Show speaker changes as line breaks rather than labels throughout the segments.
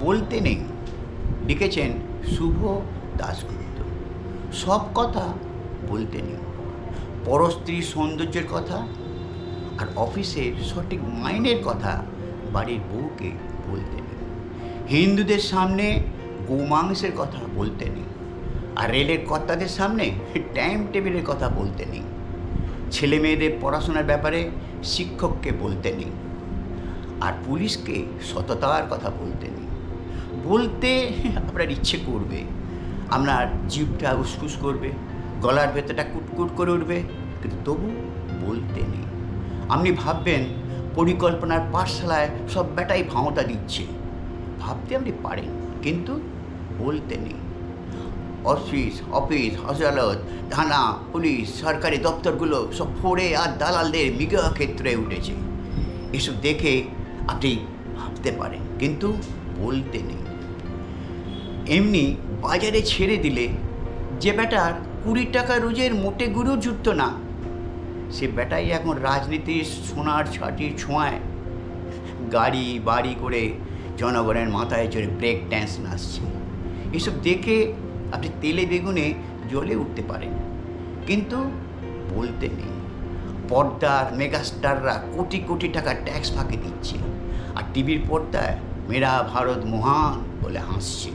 বলতে নেই। লিখেছেন শুভ দাশগুপ্ত। সব কথা বলতে নেই। পরস্ত্রীর সৌন্দর্যের কথা আর অফিসের সঠিক মাইনের কথা বাড়ির বউকে বলতে নেই। হিন্দুদের সামনে গোমাংসের কথা বলতে নেই। আর রেলের কর্তাদের সামনে টাইম টেবিলের কথা বলতে নেই। ছেলে মেয়েদের পড়াশোনার ব্যাপারে শিক্ষককে বলতে নেই। আর পুলিশকে সততার কথা বলতে নেই। বলতে আপনার ইচ্ছে করবে। আপনার জিভটা উসকুস করবে, গলার ভেতরটা কুটকুট করে উঠবে, কিন্তু তবু বলতে নেই। আপনি ভাববেন, পরিকল্পনার পাঠশালায় সব বেটাই ভাঁওতা দিচ্ছে। ভাবতে আপনি পারেন, কিন্তু বলতে নেই। অফিস অফিস, আদালত, থানা, পুলিশ, সরকারি দপ্তরগুলো সব ফোড়ে আর দালালদের মিগা ক্ষেত্রে উঠেছে। এসব দেখে আপনি ভাবতে পারেন, কিন্তু বলতে নেই। এমনি বাজারে ছেড়ে দিলে যে বেটার কুড়ি টাকা রোজের মোটে গুরু জুটত না, সে বেটাই এখন রাজনীতির সোনার ছাটির ছোঁয়ায়। গাড়ি, বাড়ি করে জনগণের মাথায় চড়ে ব্রেক ড্যান্স নাচছে। এসব দেখে আপনি তেলে বেগুনে জ্বলে উঠতে পারেন। কিন্তু বলতে নেই। পর্দার মেগাস্টাররা কোটি কোটি টাকা ট্যাক্স ফাঁকে দিচ্ছে। আর টিভির পর্দায় মেরা ভারত মহান বলে হাসছে।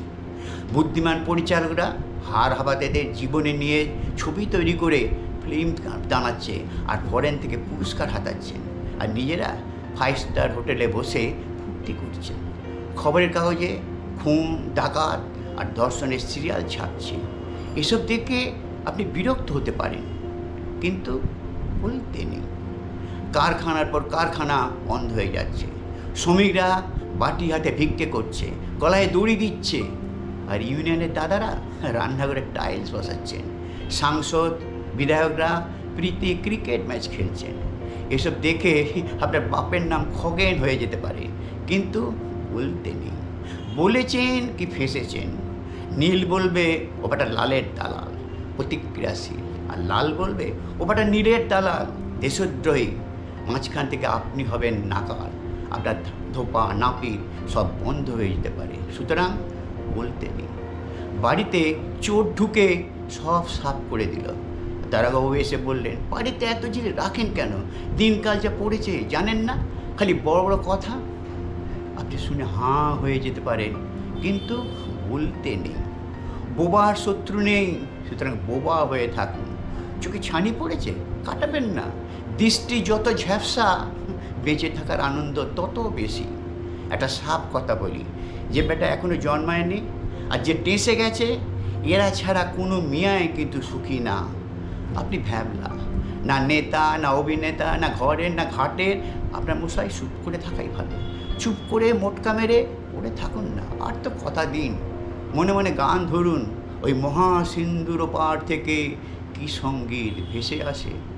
বুদ্ধিমান পরিচালকরা হার হাবাতেদের জীবনে নিয়ে ছবি তৈরি করে ফিল্ম দাঁড়াচ্ছে আর ফরেন থেকে পুরস্কার হাতাচ্ছেন। আর নিজেরা ফাইভ স্টার হোটেলে বসে ফুর্তি করছেন। খবরের কাগজে খুন ডাকাত আর দর্শনের সিরিয়াল ছাপছে। এসব দেখে আপনি বিরক্ত হতে পারেন, কিন্তু বলতে নেই। কারখানার পর কারখানা বন্ধ হয়ে যাচ্ছে। শ্রমিকরা বাটি হাতে ভিক্ষে করছে, গলায় দড়ি দিচ্ছে। আর ইউনিয়নের দাদারা রান্নাঘরে টাইলস বসাচ্ছেন। সাংসদ, বিধায়করা প্রীতি ক্রিকেট ম্যাচ খেলছেন। এসব দেখে আপনার বাপের নাম খগেন হয়ে যেতে পারে, কিন্তু বলতে নেই। বলেছেন কি ফেঁসেছেন? নীল বলবে ও লালের দালাল, প্রতিক্রিয়াশীল। আর লাল বলবে ও নীলের দালাল, দেশদ্রোহী। মাঝখান থেকে আপনি হবেন নাকাল। আপনার ধোপা, নাপিত সব বন্ধ হয়ে যেতে পারে। সুতরাং বলতে নেই। বাড়িতে চোর ঢুকে সব সাফ করে দিল। দারাবাবু এসে বললেন, বাড়িতে এত জিনিস রাখেন কেন? দিনকাল যা পড়েছে, জানেন না? খালি বড় বড় কথা? আপনি শুনে হাঁ হয়ে যেতে পারেন, কিন্তু বলতে নেই। বোবার শত্রু নেই, সুতরাং বোবা হয়ে থাকুন। চোখে ছানি পড়েছে? কাটাবেন না। দৃষ্টি যত ঝ্যাপসা বেঁচে থাকার আনন্দ তত বেশি। একটা সাপ কথা বলি। যে বেটা এখনও জন্মায়নি আর যে টেসে গেছে, এরা ছাড়া কোনো মিয়ায় কিন্তু সুখী না। আপনি ভ্যাবলা। না নেতা, না অভিনেতা, না ঘরের, না ঘাটের, আপনার মশাই চুপ করে থাকাই ভালো। চুপ করে মোটকা মেরে পড়ে থাকুন না। আর তো কথা দিন। মনে মনে গান ধরুন। ওই মহাসিন্ধুর পাড় থেকে কি সংগীত ভেসে আসে?